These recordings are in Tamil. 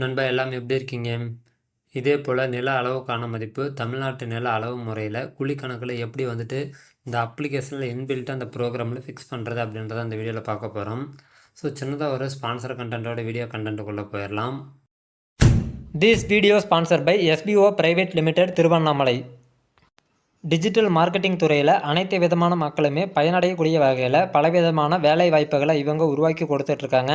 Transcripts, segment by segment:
நண்பா எல்லாம் எப்படி இருக்கீங்க? இதே போல் நில அளவுக்கான மதிப்பு தமிழ்நாட்டு நில அளவு முறையில் குழி கணக்கில் எப்படி வந்துட்டு இந்த அப்ளிகேஷனில் இன்பில்ட்டு அந்த ப்ரோக்ராமில் ஃபிக்ஸ் பண்ணுறது அப்படின்றத அந்த வீடியோவில் பார்க்க போகிறோம் ஸோ சின்னதாக ஒரு ஸ்பான்சர் கண்டென்ட்டோட வீடியோ கண்டென்ட்டுக்குள்ளே போயிடலாம் this video sponsor by SPO private limited Tiruvannamalai digital marketing துறையில் அனைத்து விதமான மக்களுமே பயனடையக்கூடிய வகையில் பலவிதமான வேலை வாய்ப்புகளை இவங்க உருவாக்கி கொடுத்துட்ருக்காங்க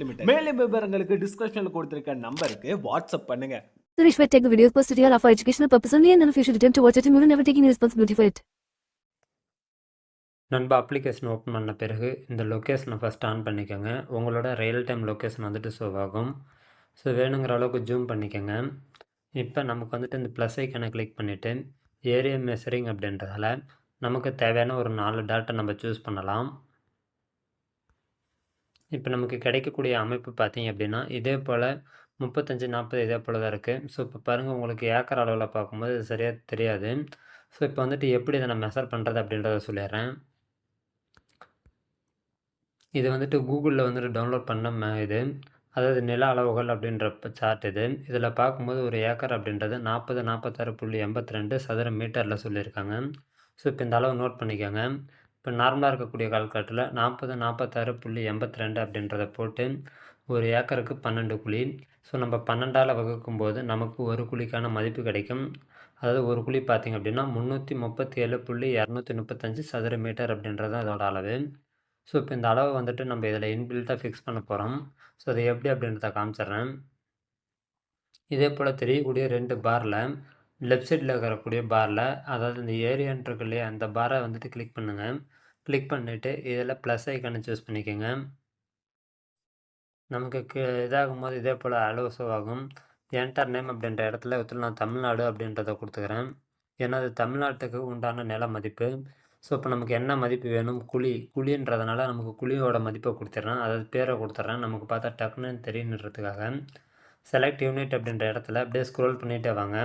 limited மேலும் விவரங்களுக்கு டிஸ்கிரிப்ஷன்ல கொடுத்திருக்க நம்பருக்கு வாட்ஸ்அப் பண்ணுங்க. Suresh take the videos posted here are for educational purpose only and none of you should attempt to watch it and we will never take any responsibility for it. நண்பா அப்ளிகேஷன் ஓப்பன் பண்ண பிறகு இந்த லொக்கேஷனை ஃபஸ்ட் ஆன் பண்ணிக்கோங்க. உங்களோட ரியல் டைம் லொக்கேஷன் வந்துட்டு ஷோ ஆகும். ஸோ வேணுங்கிற அளவுக்கு ஜூம் பண்ணிக்கோங்க. இப்போ நமக்கு வந்துட்டு இந்த ப்ளஸ் ஐக்கனை கிளிக் பண்ணிவிட்டு ஏரியா மெஷரிங் அப்படின்றதால நமக்கு தேவையான ஒரு நாலு டாட்டை நம்ம சூஸ் பண்ணலாம். இப்போ நமக்கு கிடைக்கக்கூடிய அமைப்பு பார்த்தீங்க அப்படின்னா இதே போல் முப்பத்தஞ்சு நாற்பது இதே போல் தான் இருக்குது ஸோ இப்போ பாருங்கள் உங்களுக்கு ஏக்கர் அளவில் பார்க்கும்போது இது சரியாக தெரியாது. ஸோ இப்போ வந்துட்டு எப்படி இதை நான் மெஷர் பண்ணுறது அப்படின்றத சொல்லிடுறேன். இது வந்துட்டு கூகுளில் வந்துட்டு டவுன்லோட் பண்ண இது. அதாவது நில அளவுகள் அப்படின்ற சார்ட் இது. இதில் பார்க்கும்போது ஒரு ஏக்கர் அப்படின்றது நாற்பது நாற்பத்தாறு புள்ளி எண்பத்தி ரெண்டு சதுர மீட்டரில் சொல்லியிருக்காங்க. ஸோ இப்போ இந்த அளவு நோட் பண்ணிக்கோங்க. இப்போ நார்மலாக இருக்கக்கூடிய கால்குலேட்டரில் நாற்பது நாற்பத்தாறு புள்ளி எண்பத்தி ரெண்டு அப்படின்றத போட்டு ஒரு ஏக்கருக்கு பன்னெண்டு குழி. ஸோ நம்ம பன்னெண்டால் வகுக்கும்போது நமக்கு ஒரு குழிக்கான மதிப்பு கிடைக்கும். அதாவது ஒரு குழி பார்த்திங்க அப்படின்னா முந்நூற்றி முப்பத்தி ஏழு புள்ளி இரநூத்தி முப்பத்தஞ்சு சதுர மீட்டர் அப்படின்றது அதோட அளவு. ஸோ இப்போ இந்த அளவை வந்துட்டு நம்ம இதில் இன்பில்ட்டாக ஃபிக்ஸ் பண்ண போகிறோம். ஸோ அது எப்படி அப்படின்றத காமிச்சிடுறேன். இதே போல் தெரியக்கூடிய ரெண்டு பாரில் லெஃப்ட் சைடில் இருக்கக்கூடிய பாரில் அதாவது இந்த ஏரியான் இருக்கு இல்லையா அந்த பாரை வந்துட்டு கிளிக் பண்ணுங்கள் கிளிக் பண்ணிவிட்டு இதில் ப்ளஸ் ஐக்கனை சூஸ் பண்ணிக்கோங்க. நமக்கு க இதாகும் போது இதே போல் அளவு ஆகும். என்டர் நேம் அப்படின்ற இடத்துல இடத்துல நான் தமிழ்நாடு அப்படின்றத கொடுத்துக்கிறேன். ஏன்னா அது தமிழ்நாட்டுக்கு உண்டான நில மதிப்பு. ஸோ இப்போ நமக்கு என்ன மதிப்பு வேணும்? குழி. குழின்றதுனால நமக்கு குழியோட மதிப்பை கொடுத்துட்றேன் அதாவது பேரை கொடுத்துட்றேன் நமக்கு பார்த்தா டக்குன்னு தெரியுன்றதுக்காக. செலக்ட் யூனிட் அப்படின்ற இடத்துல அப்படியே ஸ்க்ரோல் பண்ணிகிட்டே வாங்க.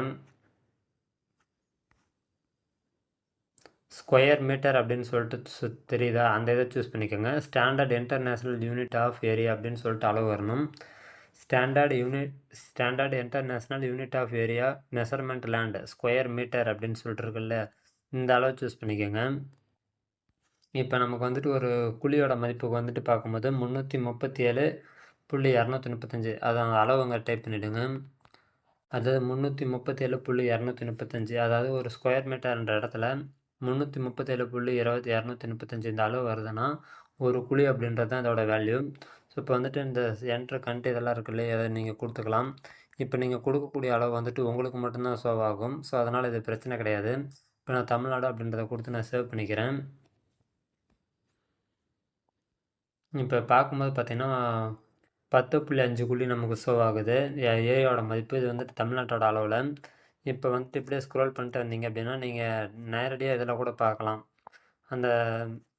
ஸ்கொயர் மீட்டர் அப்படின்னு சொல்லிட்டு சு- தெரியுதா? அந்த இதை சூஸ் பண்ணிக்கோங்க. Standard international unit of area அப்படின்னு சொல்லிட்டு அளவு வரணும். Standard unit standard international unit of area measurement land square metre அப்படின்னு சொல்லிட்டு இருக்குல்ல இந்த அளவு சூஸ் பண்ணிக்கோங்க. இப்போ நமக்கு வந்துட்டு ஒரு குழியோட மதிப்புக்கு வந்துட்டு பார்க்கும்போது முந்நூற்றி முப்பத்தி ஏழு புள்ளி இரநூத்தி முப்பத்தஞ்சு. அதான் அளவுங்க டைப் பண்ணிவிடுங்க அதாவது முந்நூற்றி முப்பத்தி ஏழு புள்ளி இரநூத்தி முப்பத்தஞ்சு. அதாவது ஒரு ஸ்கொயர் மீட்டர்ன்ற இடத்துல முந்நூற்றி முப்பத்தேழு புள்ளி இருபத்தி இரநூத்தி முப்பத்தஞ்சு இந்த அளவு வருதுன்னா ஒரு குழி அப்படின்றது தான் இதோட வேல்யூ ஸோ இப்போ வந்துட்டு இந்த என்ட்ரு கண்ட் இதெல்லாம் இருக்கு இல்லையா அதை நீங்கள் கொடுத்துக்கலாம். இப்போ நீங்கள் கொடுக்கக்கூடிய அளவு வந்துட்டு உங்களுக்கு மட்டும்தான் சேவ் ஆகும். ஸோ அதனால் இது பிரச்சனை கிடையாது. இப்போ நான் தமிழ்நாடு அப்படின்றத கொடுத்து நான் சேவ் பண்ணிக்கிறேன். இப்போ பார்க்கும்போது பார்த்திங்கன்னா பத்து புள்ளி அஞ்சு குழி நமக்கு சேவ் ஆகுது. ஏ- ஏரியாவோட மதிப்பு இது வந்துட்டு தமிழ்நாட்டோட அளவில். இப்போ வந்துட்டு இப்படியே ஸ்க்ரோல் பண்ணிட்டு வந்தீங்க அப்படின்னா நீங்கள் நேரடியாக இதில் கூட பார்க்கலாம் அந்த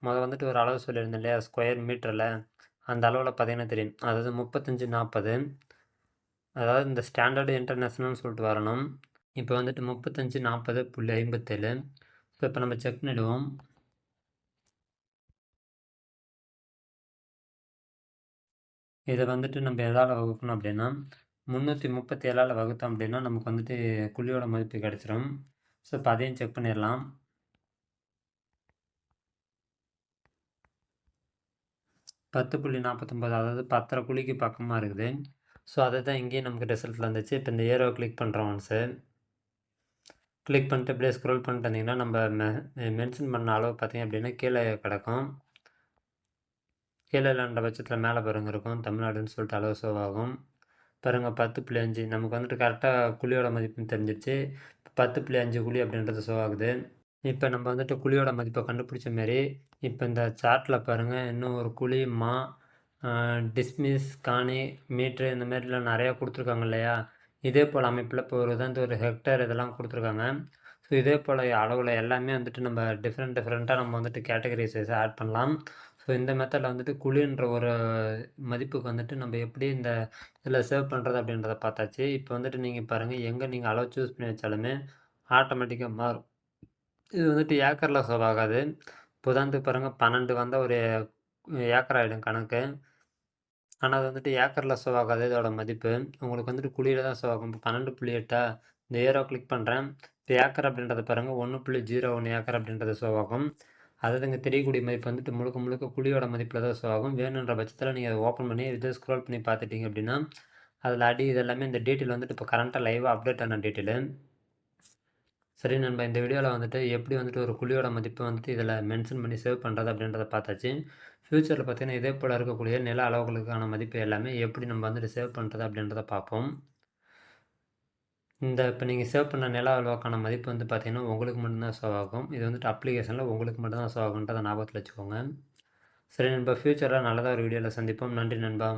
முதல் வந்துட்டு ஒரு அளவு சொல்லியிருந்தேன் இல்லையா? ஸ்கொயர் மீட்டரில் அந்த அளவில் பார்த்தீங்கன்னா தெரியும். அதாவது முப்பத்தஞ்சு நாற்பது அதாவது இந்த ஸ்டாண்டர்டு இன்டர்நேஷ்னல்னு சொல்லிட்டு வரணும். இப்போ வந்துட்டு முப்பத்தஞ்சு நாற்பது புள்ளி ஐம்பத்தேழு. ஸோ இப்போ நம்ம செக் பண்ணிடுவோம். இதை வந்துட்டு நம்ம எதால் வகுக்கணும் அப்படின்னா முந்நூற்றி முப்பத்தி ஏழால் வகுத்தோம் அப்படின்னா நமக்கு வந்துட்டு குழியோட மதிப்பு கிடச்சிரும். ஸோ இப்போ அதையும் செக் பண்ணிடலாம். பத்து புள்ளி நாற்பத்தொம்பது அதாவது பத்தரை குழிக்கு பக்கமாக இருக்குது. ஸோ அதை தான் இங்கேயும் நமக்கு ரிசல்ட்டில் வந்துச்சு. இப்போ இந்த ஏரோ கிளிக் பண்ணுறோம் ஒன்ஸு கிளிக் பண்ணிட்டு அப்படியே ஸ்க்ரோல் பண்ணிட்டு வந்தீங்கன்னா நம்ம மெ மென்ஷன் பண்ண அளவு பார்த்தீங்க அப்படின்னா கீழே கிடக்கும். கீழே இல்லைன்ற பட்சத்தில் மேலே பாருங்க இருக்கும். தமிழ்நாடுன்னு சொல்லிட்டு அளவு ஷோ பாருங்கள் பத்து புள்ளி அஞ்சு. நமக்கு வந்துட்டு கரெக்டாக குழியோட மதிப்புன்னு தெரிஞ்சிச்சு பத்து புள்ளி அஞ்சு குழி அப்படின்றது ஷோ ஆகுது. இப்போ நம்ம வந்துட்டு குழியோட மதிப்பை கண்டுபிடிச்ச மாரி இப்போ இந்த சார்ட்டில் பாருங்கள் இன்னும் ஒரு குழி மா டிஸ்மிஸ் காணி மீட்ரு இந்த மாதிரிலாம் நிறையா கொடுத்துருக்காங்க இல்லையா? இதே போல் அமைப்பில் இப்போ ஒரு உதாரணத்து ஒரு ஹெக்டேர் இதெல்லாம் கொடுத்துருக்காங்க. ஸோ இதே போல் அளவில் எல்லாமே வந்துட்டு நம்ம டிஃப்ரெண்ட் டிஃப்ரெண்ட்டாக நம்ம வந்துட்டு கேட்டகரிஸ் ஆட் பண்ணலாம். ஸோ இந்த மெத்தடில் வந்துட்டு குழின்ற ஒரு மதிப்புக்கு வந்துட்டு நம்ம எப்படி இந்த இதில் சேவ் பண்ணுறது அப்படின்றத பார்த்தாச்சு. இப்போ வந்துட்டு நீங்கள் பாருங்கள் எங்கே நீங்கள் அளவு சூஸ் பண்ணி வச்சாலுமே ஆட்டோமேட்டிக்காக மாறும். இது வந்துட்டு ஏக்கரில் சேவ் ஆகாது. புதாந்துக்கு பாருங்கள் பன்னெண்டு வந்தால் ஒரு ஏக்கர் ஆகிடும் கணக்கு. ஆனால் அது வந்துட்டு ஏக்கரில் சேவ் ஆகாது இதோட மதிப்பு. உங்களுக்கு வந்துட்டு குழியில் தான் சேவ் ஆகும். இப்போ பன்னெண்டு புள்ளி எட்டா இந்த ஏரோ கிளிக் பண்ணுறேன் இப்போ ஏக்கர் அப்படின்றத பாருங்கள் ஒன்று புள்ளி ஜீரோ ஒன்று ஏக்கர் அப்படின்றது சேவ் ஆகும். அதாவது இங்கே தெரியக்கூடிய மதிப்பு வந்துட்டு முழுக்க முழுக்க குழியோட மதிப்பில் தான் சேவ் ஆகும். வேணுன்ற பட்சத்தில் நீங்கள் அதை ஓப்பன் பண்ணி இதை ஸ்க்ரோல் பண்ணி பார்த்துட்டீங்க அப்படின்னா அதில் அடி இதெல்லாமே இந்த டீட்டெயில் வந்துட்டு இப்போ கரண்ட்டாக லைவாக அப்டேட் ஆன டீட்டெயிலு சரி நண்பா இந்த வீடியோவில் வந்துட்டு எப்படி வந்துட்டு ஒரு குழியோட மதிப்பை வந்துட்டு இதில் மென்ஷன் பண்ணி சேவ் பண்ணுறது அப்படின்றத பார்த்தாச்சு. ஃப்யூச்சரில் பார்த்தீங்கன்னா இதே போல் இருக்கக்கூடிய நில அளவுகளுக்கான மதிப்பு எல்லாமே எப்படி நம்ம வந்துட்டு சேவ் பண்ணுறது அப்படின்றத பார்ப்போம். இந்த இப்போ நீங்கள் சேவ் பண்ண நில அளவுக்கான மதிப்பு வந்து பார்த்தீங்கன்னா உங்களுக்கு மட்டும்தான் சேவ் ஆகும். இது வந்துட்டு அப்ளிகேஷனில் உங்களுக்கு மட்டும்தான் சேவ் ஆகுன்றதை ஞாபகத்தில் வச்சுக்கோங்க. சரி நண்பா ஃப்யூச்சரில் நல்லதாக ஒரு வீடியோவில் சந்திப்போம். நன்றி நண்பா.